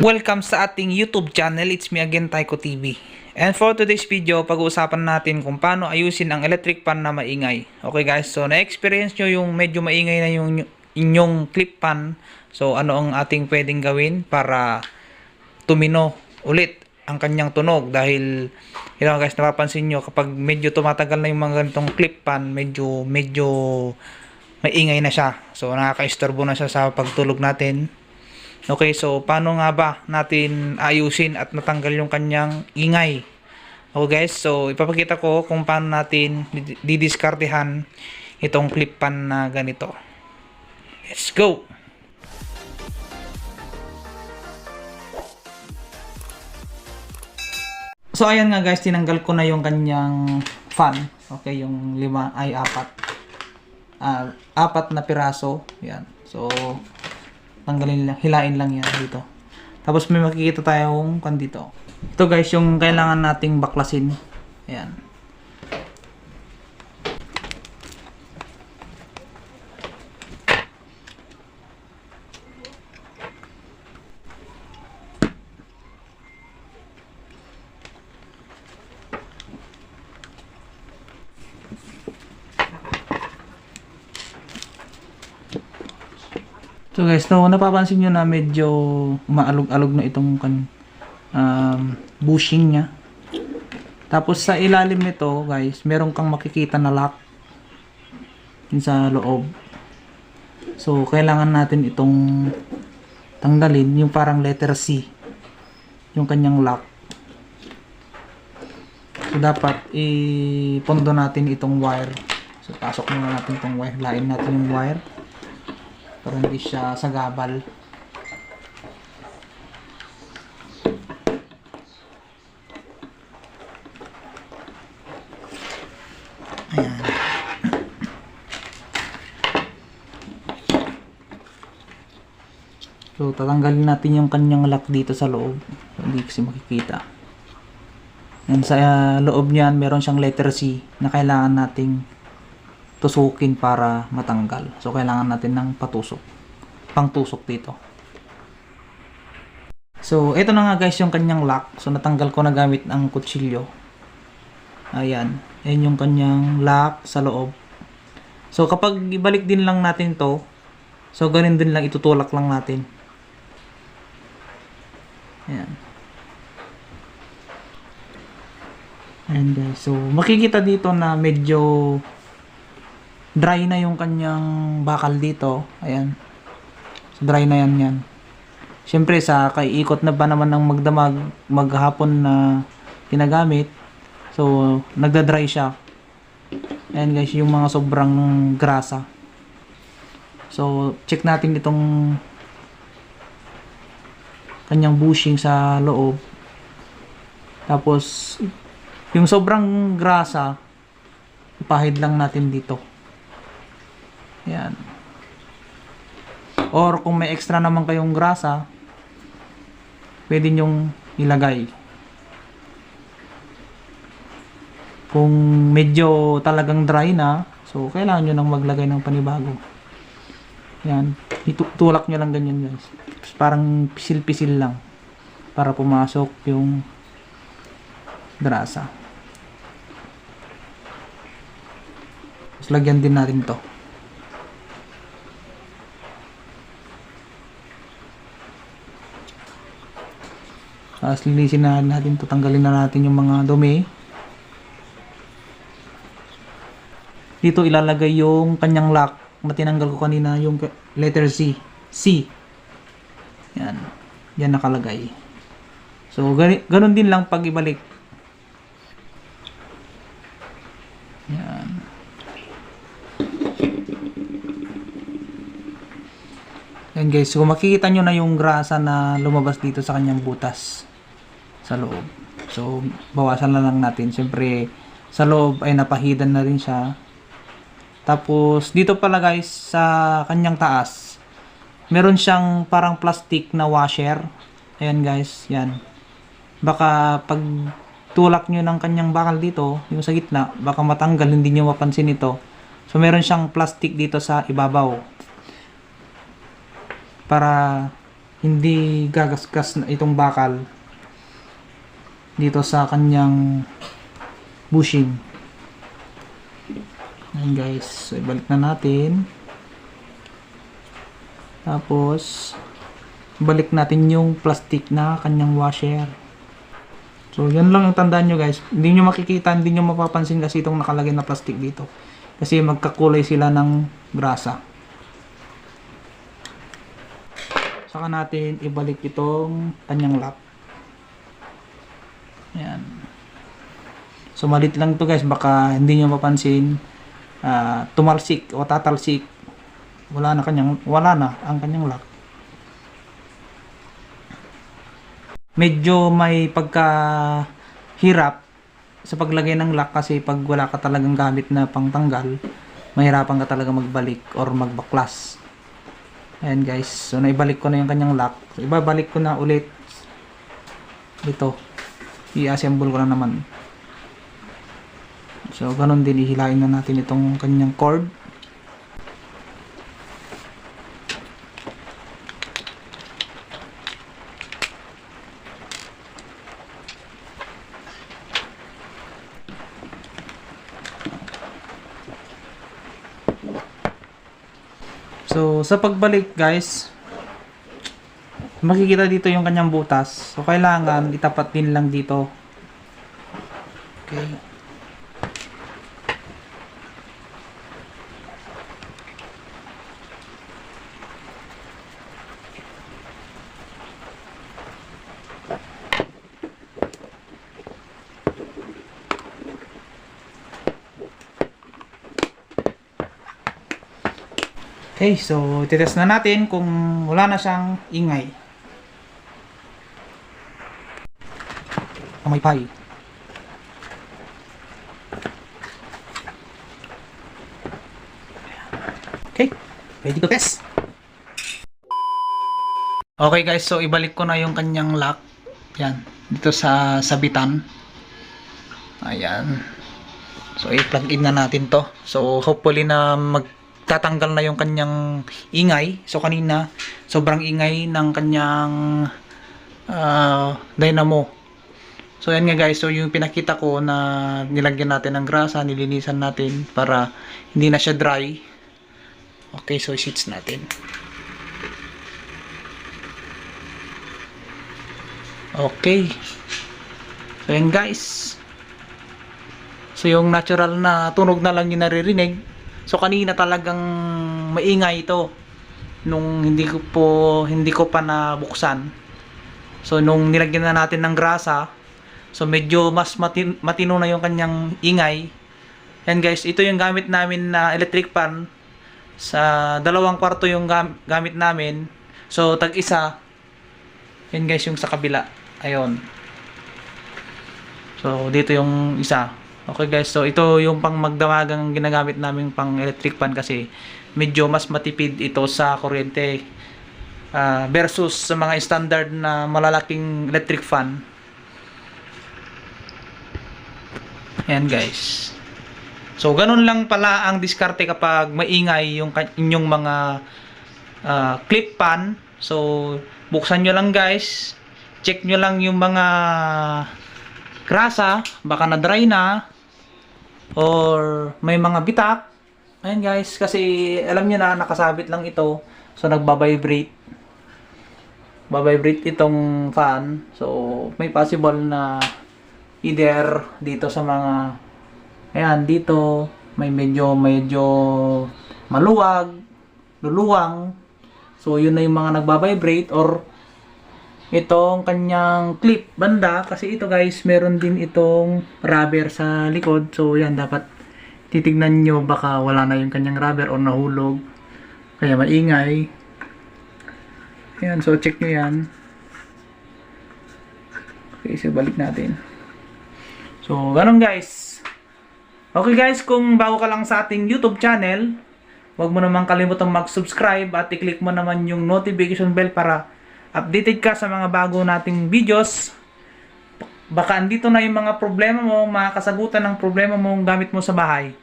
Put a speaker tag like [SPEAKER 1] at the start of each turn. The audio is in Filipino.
[SPEAKER 1] Welcome sa ating YouTube channel. It's me again, Taiko TV. And for today's video, pag-uusapan natin kung paano ayusin ang electric fan na maingay. Okay guys, so na-experience nyo yung medyo maingay na yung inyong clip fan. So ano ang ating pwedeng gawin para tumino ulit ang kanyang tunog dahil you know guys napapansin nyo kapag medyo tumatagal na yung mga ganitong clip pan medyo medyo maingay na siya so nakakaistorbo na siya sa pagtulog natin okay so paano nga ba natin ayusin at natanggal yung kanyang ingay okay guys so ipapakita ko kung paano natin did- didiskartehan itong clip pan na ganito let's go So ayan nga guys, tinanggal ko na yung kanyang fan. Okay, yung lima ay apat. Ah, apat na piraso. Yan. So tanggalin lang, hilain lang yan dito. Tapos may makikita tayong kan dito. Ito guys, yung kailangan nating baklasin. Ayan. So guys, no, napapansin nyo na medyo maalog-alog na itong kan, um, bushing niya. Tapos sa ilalim nito, guys, meron kang makikita na lock sa loob. So, kailangan natin itong tanggalin, yung parang letter C. Yung kanyang lock. So, dapat i-pondo natin itong wire. So, pasok muna natin itong wire. Lain natin yung wire para hindi siya sagabal. Ayan. So, tatanggalin natin yung kanyang lock dito sa loob. Hindi kasi makikita. And sa uh, loob niyan, meron siyang letter C na kailangan nating tusukin para matanggal. So, kailangan natin ng patusok. Pangtusok dito. So, ito na nga guys yung kanyang lock. So, natanggal ko na gamit ang kutsilyo. Ayan. Ayan yung kanyang lock sa loob. So, kapag ibalik din lang natin to, so, ganun din lang, itutulak lang natin. Ayan. Ayan guys. So, makikita dito na medyo dry na yung kanyang bakal dito. Ayan. So, dry na yan yan. Siyempre, sa kaiikot na ba naman ng magdamag maghapon na ginagamit. So, nagda-dry siya. Ayan guys, yung mga sobrang grasa. So, check natin itong kanyang bushing sa loob. Tapos, yung sobrang grasa, ipahid lang natin dito. Yan. Or kung may extra naman kayong grasa, pwede nyong ilagay. Kung medyo talagang dry na, so kailangan nyo nang maglagay ng panibago. Yan. Itulak nyo lang ganyan guys. Parang pisil-pisil lang. Para pumasok yung grasa. Tapos lagyan din natin to. Tapos linisin na natin to. Tanggalin na natin yung mga dumi. Dito ilalagay yung kanyang lock na tinanggal ko kanina yung letter C. C. Yan. Yan nakalagay. So, ganun din lang pag ibalik. Yan. Yan guys, so makikita nyo na yung grasa na lumabas dito sa kanyang butas sa loob. So, bawasan na lang natin. Siyempre, sa loob ay napahidan na rin siya. Tapos, dito pala guys, sa kanyang taas, meron siyang parang plastic na washer. Ayan guys, yan. Baka pag tulak nyo ng kanyang bakal dito, yung sa gitna, baka matanggal, hindi nyo mapansin ito. So, meron siyang plastic dito sa ibabaw. Para hindi gagasgas na itong bakal dito sa kanyang bushing. Ayan guys, so ibalik na natin. Tapos, balik natin yung plastic na kanyang washer. So, yan lang ang tandaan nyo guys. Hindi nyo makikita, hindi nyo mapapansin kasi itong nakalagay na plastic dito. Kasi magkakulay sila ng grasa. Saka natin ibalik itong kanyang lock. Ayan. So, malit lang to guys. Baka hindi nyo mapansin. ah, tumalsik o tatalsik. Wala na kanyang, wala na ang kanyang lock. medyo may pagka hirap sa paglagay ng lock kasi pag wala ka talagang gamit na pangtanggal, mahirapan ka talaga magbalik or magbaklas. Ayan guys, so naibalik ko na yung kanyang lock. So, ibabalik ko na ulit ito. I-assemble ko na naman. So, ganun din ihilain na natin itong kanyang cord. So, sa pagbalik guys, makikita dito yung kanyang butas. So, kailangan itapat din lang dito. Okay. Okay, so titest na natin kung wala na siyang ingay. Amoy pie. Okay, ready to test. Okay guys, so ibalik ko na yung kanyang lock. Yan, dito sa sabitan. Ayan. So i-plug in na natin to. So hopefully na magtatanggal na yung kanyang ingay. So kanina sobrang ingay ng kanyang ah, dynamo. So yan nga guys, so yung pinakita ko na nilagyan natin ng grasa, nilinisan natin para hindi na siya dry. Okay, so sheets natin. Okay. So yan guys. So yung natural na tunog na lang yung naririnig. So kanina talagang maingay ito nung hindi ko po hindi ko pa nabuksan. So nung nilagyan na natin ng grasa, so medyo mas matin, matino na yung kanyang ingay. Yan guys, ito yung gamit namin na electric fan. Sa dalawang kwarto yung gam- gamit namin. So tag isa. Yan guys yung sa kabila. Ayun. So dito yung isa. Okay guys, so ito yung pang magdamagang ginagamit namin pang electric fan kasi medyo mas matipid ito sa kuryente ah, versus sa mga standard na malalaking electric fan. Ayan guys. So ganun lang pala ang diskarte kapag maingay yung inyong mga ah, clip pan. So buksan nyo lang guys. Check nyo lang yung mga grasa, baka na dry na or may mga bitak. Ayan guys, kasi alam niyo na nakasabit lang ito. So nagba-vibrate. Ba-vibrate itong fan. So may possible na either dito sa mga ayan dito may medyo medyo maluwag, luluwang. So yun na yung mga nagba-vibrate or itong kanyang clip banda. Kasi ito guys meron din itong rubber sa likod. So yan dapat titignan nyo baka wala na yung kanyang rubber o nahulog. Kaya maingay. Yan so check nyo yan. Okay so balik natin so ganun guys okay guys kung bago ka lang sa ating youtube channel huwag mo naman kalimutang mag-subscribe at i-click mo naman yung notification bell para updated ka sa mga bago nating videos. Baka andito na yung mga problema mo, mga kasagutan ng problema mo gamit mo sa bahay.